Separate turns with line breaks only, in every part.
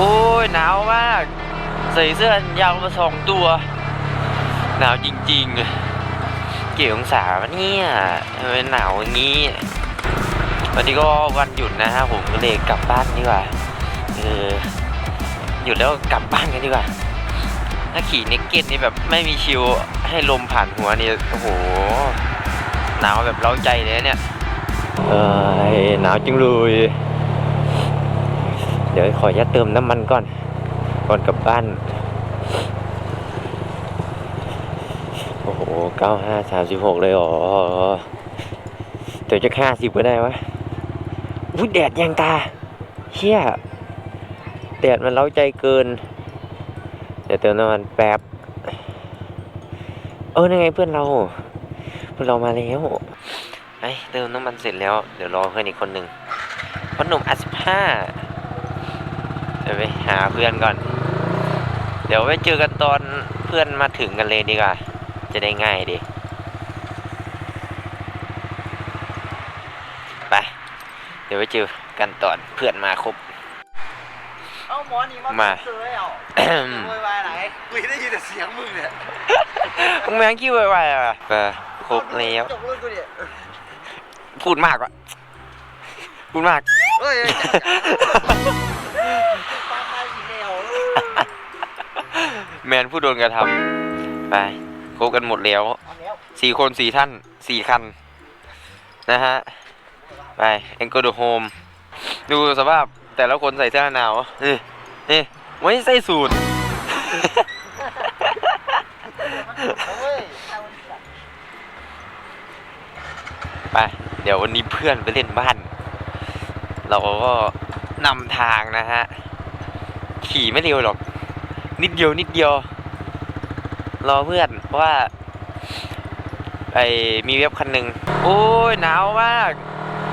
อ้ยหนาวมาก ใส่เสื้อยาวมาสองตัว หนาวจริงๆ เกี่ยวองศาวะเนี่ยทำไมหนาวอย่างนี้ วันนี้ก็วันหยุดนะฮะผมก็เลยกลับบ้านดีกว่าเออหยุดแล้วกลับบ้านกันดีกว่า ถ้าขี่เนกเก็ตนี่แบบไม่มีชิวให้ลมผ่านหัวนี่โอ้โหหนาวแบบเล้าใจเลยเนี่ยเออหนาวจังเลย ดี๋ยวขอยัดเติมน้ำมันก่อน ก่อนกลับบ้าน โอ้โหเก้าห้าสามสิบหกเลยเหรอเดี๋ยวจะห้าสิบก็ได้วะอุ้ยแดดยังตาเชี่ยแดดมันเล้าใจเกิน เดี๋ยวเติมน้ำมันแป๊บ เออนั่นไงเพื่อนเรา เพื่อนเรามาแล้วไอ้เติมน้ำมันเสร็จแล้ว เดี๋ยวรอเพื่อนอีกคนหนึ่งพ่อหนุ่มอัสิบห้า หาเพื่อนก่อน เดี๋ยวไปเจอกันตอนเพื่อนมาถึงกันเลยดีกว่า จะได้ง่ายดีไป เดี๋ยวไปเจอกันตอนเพื่อนมาครบ
เอ้าหมอนี่มา
มา
เจอเลยเหรอโวยวายไหนกูได้ยินแต่เสียงมึงเนี่ย
มึงแมงกี้ไวๆอะไปครบแล้ว
จบรุ่นกูเนี่ย
พูดมากว่ะ พูดมาก
เฮ้ยปาไปอีแนว
แม นผู้โดนกระทำไปครบกันหมดแล้วสี่คนสี่ท่านสี่คัน นะฮะ ไปเอ็งก็ดูโฮมดูสภาพแต่ละคนใส่เสื้อนหนาวนี่นี่ไม่ใส่สูท
เฮ้ย
ไป เดี๋ยววันนี้เพื่อนไปเล่นบ้าน เราก็นำทางนะฮะ ขี่ไม่เร็วหรอก นิดเดียวนิดเดียว รอเพื่อน เพราะว่า ไอมีเว็บคันหนึ่งโอ้ยหนาวมาก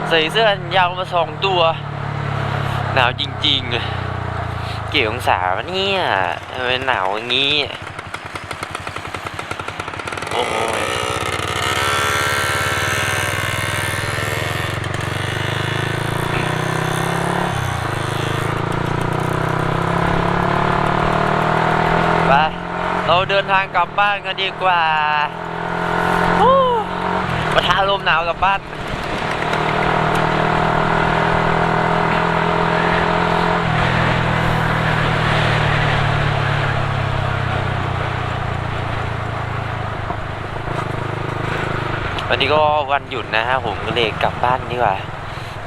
ใส่เสื้อยาวมาสองตัว หนาวจริงๆ เกี่ยวองศาวะเนี่ยทำไมหนาวอย่างนี้ โอ้ย ไป เราเดินทางกลับบ้านกันดีกว่าประทาลมหนาวกลับบ้านวันนี้ก็วันหยุดนะฮะผมก็เลยกลับบ้านดีกว่า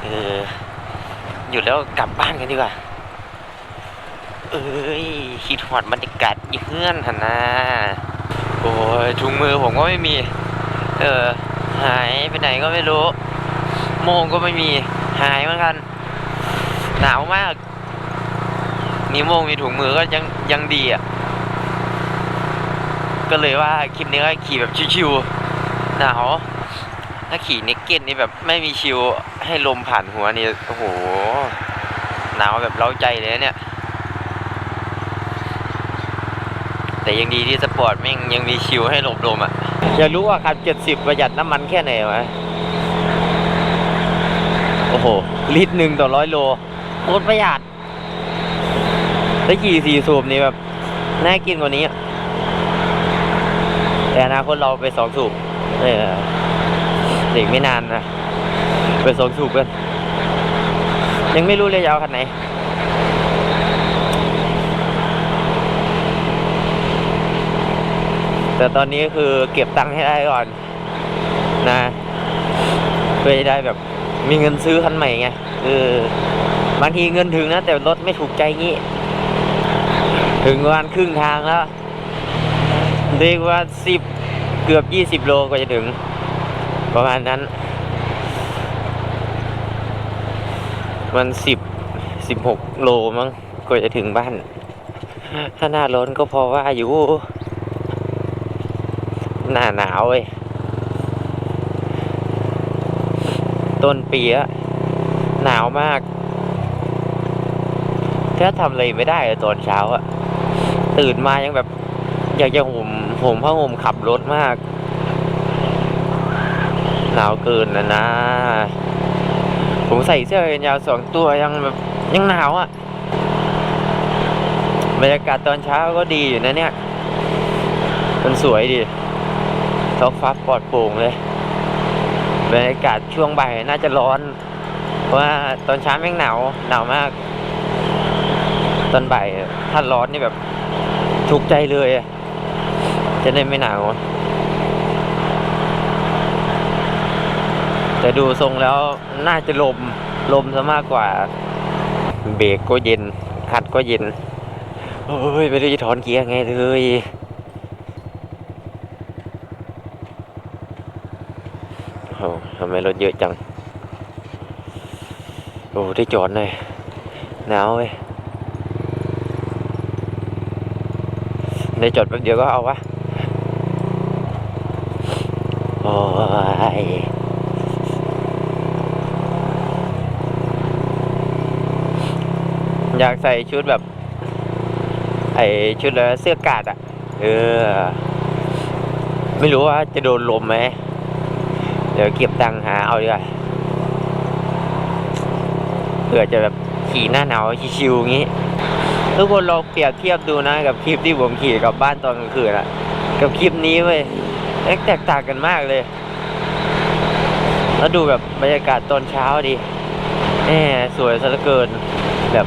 เออหยุดแล้วกลับบ้านกันดีกว่า เอ้ยคิดหอดบรรยากาศอีเพื่อนหนะโอ้ยถุงมือผมก็ไม่มี เออ หายไปไหนก็ไม่รู้ โมงก็ไม่มี หายเหมือนกัน หนาวมาก นี่โมงมีถุงมือก็ยังยังดีอะ ก็เลยว่าคลิปนี้ก็ขี่แบบชิวๆ หนาว ถ้าขี่เนกเก็ตนี่แบบไม่มีชิวให้ลมผ่านหัวนี่ โอ้โห หนาวแบบเล้าใจเลยเนี่ย แต่ยังดีที่สปอร์ตแม่งยังมีชิวให้หลบลมอะอยากรู้ว่าขับ 70 ประหยัดน้ำมันแค่ไหนวะโอ้โห ลิตรหนึ่งต่อร้อยโลโคตรประหยัดถ้าขี่สี่สูบนี่แบบ น่ากินกว่านี้อะแต่อนาคตเราไปสองสูบเออเด็กไม่นานนะ ไปสองสูบกัน ยังไม่รู้เลยจะเอาคันไหน แต่ตอนนี้ก็คือเก็บตังค์ให้ได้ก่อน นะเพื่อจะได้แบบ มีเงินซื้อคันใหม่ไงเออบางทีเงินถึงนะ แต่รถไม่ถูกใจงี้ ถึงประมาณครึ่งทางแล้วเรียกว่าสิบเกือบยี่สิบโลกว่าจะถึง ประมาณนั้น มันสิบสิบหกโลมั้งกว่าจะถึงบ้าน ถ้าหน้าร้อนก็พอว่าอยู่ หน้าหนาวเว้ยต้นปีอะหนาวมากแทบทำอะไรไม่ได้เลยตอนเช้าอะตื่นมายังแบบ อยากจะห่มห่มผ้าห่มขับรถมาก หนาวเกินนะนะ ผมใส่เสื้อแขนยาวสองตัวยังแบบยังหนาวอะ่ะบรรยากาศตอนเช้าก็ดีอยู่นะเนี่ย มันสวยดี ท้องฟ้าปลอดโปร่งเลยบรรยากาศช่วงบ่ายน่าจะร้อน เพราะว่าตอนเช้าแม่งหนาวหนาวมาก ตอนบ่ายถ้าร้อนนี่แบบถูกใจเลยจะได้ไม่หนาวแต่ดูทรงแล้วน่าจะลมลมซะมากกว่า เบรกก็เย็น คัดก็เย็น โอ้ยไม่รู้จะถอนเกียร์ไงเลยโอ้ ทำไมรถเยอะจัง โอ้ได้จอดเลยหนาวเว้ยได้จอดแป๊บเดียวก็เอาวะ โอ้ยอยากใส่ชุดแบบ ไอชุดเสื้อกาดอะเออ ไม่รู้ว่าจะโดนลมไหม ดี๋ยวเก็บตังค์หาเอาดีกว่าเผื่อจะแบบขี่หน้าหนาวชิวๆอย่างงี้ ทุกคนลองเปรียบเทียบดูนะ กับคลิปที่ผมขี่กับบ้านตอนกลางคืนอะกับคลิปนี้เว้ยแตกต่างกันมากเลย แล้วดูแบบบรรยากาศตอนเช้าดีแหมสวยซะเหลือเกิน แบบ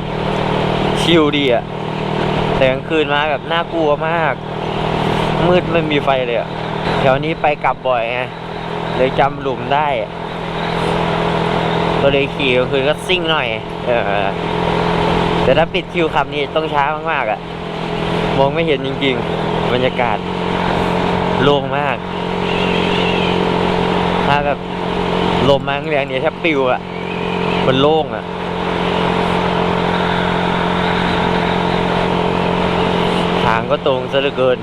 ชิลดีอะแต่กลางคืนมาแบบน่ากลัวมาก มืดไม่มีไฟเลยอะแถวนี้ไปกลับบ่อยไง เลยจำหลุมได้ ก็เลยขี่กลางคืนก็ซิ่งหน่อย เออ แต่ถ้าปิดคิวขับนี่ต้องช้ามากๆอะมองไม่เห็นจริงๆ บรรยากาศโล่งมาก ถ้าแบบลมมาแรงเนี่ยแทบปิวอะมันโล่งอะทางก็ตรงซะเหลือเกิน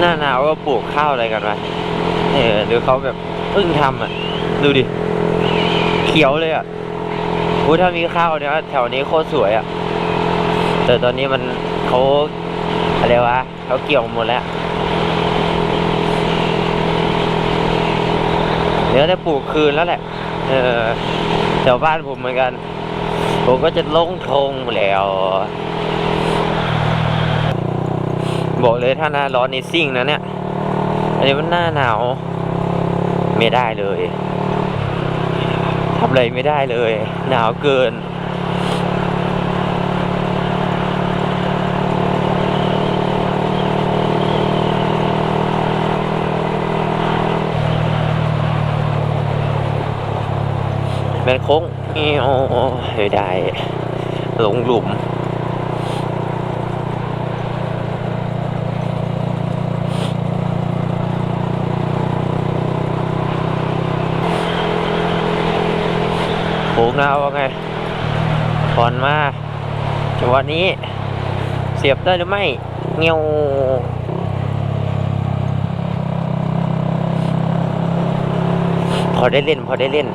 หน้าหนาว ก็ปลูกข้าวอะไรกันวะเออหรือเขาแบบเพิ่งทำอะ ดูดิ เขียวเลยอะอู้ถ้ามีข้าวเนี่ยแถวนี้โคตรสวยอะ แต่ตอนนี้มันเขาอะไรวะเขาเกี่ยวหมดแล้วเดี๋ยวได้ปลูกคืนแล้วแหละ เออแถวบ้านผมเหมือนกัน ผมก็จะลงทงแล้ว บอกเลยถ้าหน้าร้อนนี่ซิ่งนะเนี่ย อันนี้มันหน้าหนาว ไม่ได้เลยทำอะไรไม่ได้เลย หนาวเกิน เป็นโค้งเอียไม่ได้ หลงหลุม โค้งห น้าว่าไงผ่อนมาจังหวะนี้ เสียบได้หรือไม่ เงี้ยวพอได้เล่น พอได้เล่น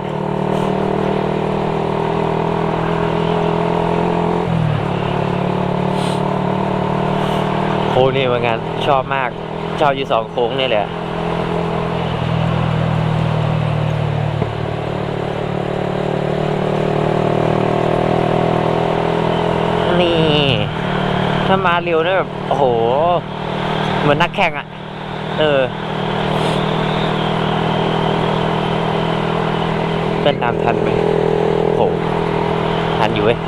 โค้งนี่เหมือนกันชอบมาก ชอบอยู่สองโค้งนี่แหละ นี่ ถ้ามาเร็วเนี่ยแบบโอ้โห เหมือนนักแข่งอะ่ะ เออ เป็นตามทันไหมโอ้โหทันอยู่เว้ย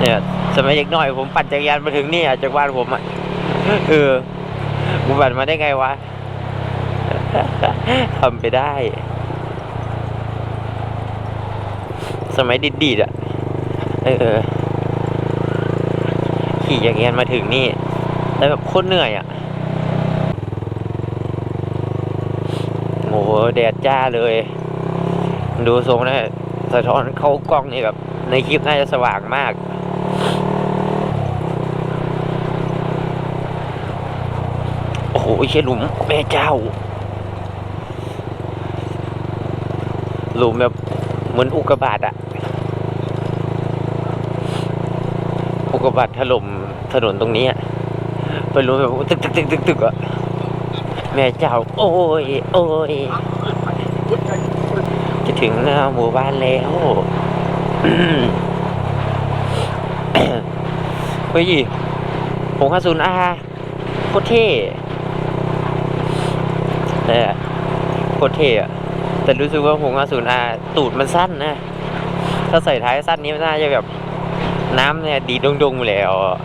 เนี่ย สมัยเด็กน้อยผมปั่นจักรยานมาถึงนี่อะจากบ้านผมอะเออกูปั่นมาได้ไงวะทำไปได้ สมัยดีดๆอะเออขี่จักรยานมาถึงนี่แล้วแบบโคตรเหนื่อยอะโอ้โหแดดจ้าเลย ดูทรงนะสะท้อนเข้ากล้องนี่แบบในคลิปน่าจะสว่างมาก อ้ยแค่หลุมแม่เจ้า หลุมแบบเหมือนอุกกาบาตอะอุกกาบาตถล่มถนนตรงนี้อะเป็นหลุมแบบตึกตึกตึกตึกตึกอะแม่เจ้า โอ้ย โอ้ย จะถึงหน้าหมู่บ้านแล้วเฮ้ยหกห้าศูนย์อาโคตรเท่ แต่โคตรเท่อะแต่รู้สึกว่าหกห้าศูนย์อาตูดมันสั้นนะ ถ้าใส่ท้ายสั้นนี้มันน่าจะแบบน้ำเนี่ยดีดงๆแล้วอะ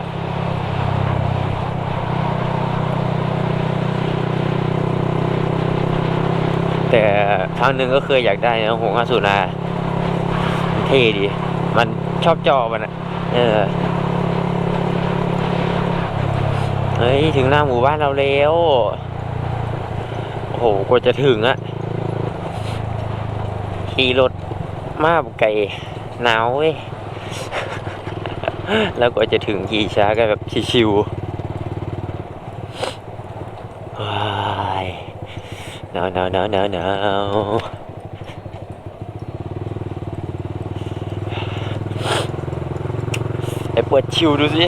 แต่ครั้งหนึ่งก็เคยอยากได้นะหกห้าศูนย์อาเท่ดี มันชอบจอมันอะเออเฮ้ย ถึงหน้าหมู่บ้านเราแล้ว หกว่าจะถึงอะขี่รถมาบไก่หนาวเว้ย แล้วกว่าจะถึงขี่ช้าก็แบบชิวๆว้ายหนาวหนาวหนาวหนาวหนาวไอ้ปวดชิวดูสิ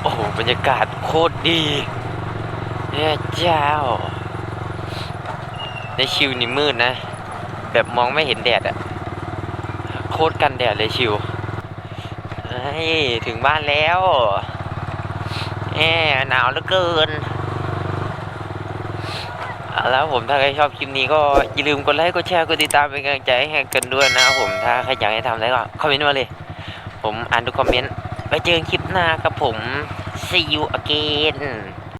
โอ้โห บรรยากาศโคตรดีเนี่ยเจ้า ในชิวนี่มืดนะ แบบมองไม่เห็นแดดอะโคตรกันแดดเลยชิวเฮ้ยถึงบ้านแล้วแหมหนาวเหลือเกิน แล้วผมถ้าใครชอบคลิปนี้ก็อย่าลืมกดไลค์กดแชร์กดติดตามเป็นกำลังใจให้กันด้วยนะผมถ้าใครอยากให้ทำอะไรก็คอมเมนต์มาเลย ผมอ่านทุกคอมเมนต์ไว้เจอกันคลิปหน้าครับผม see you again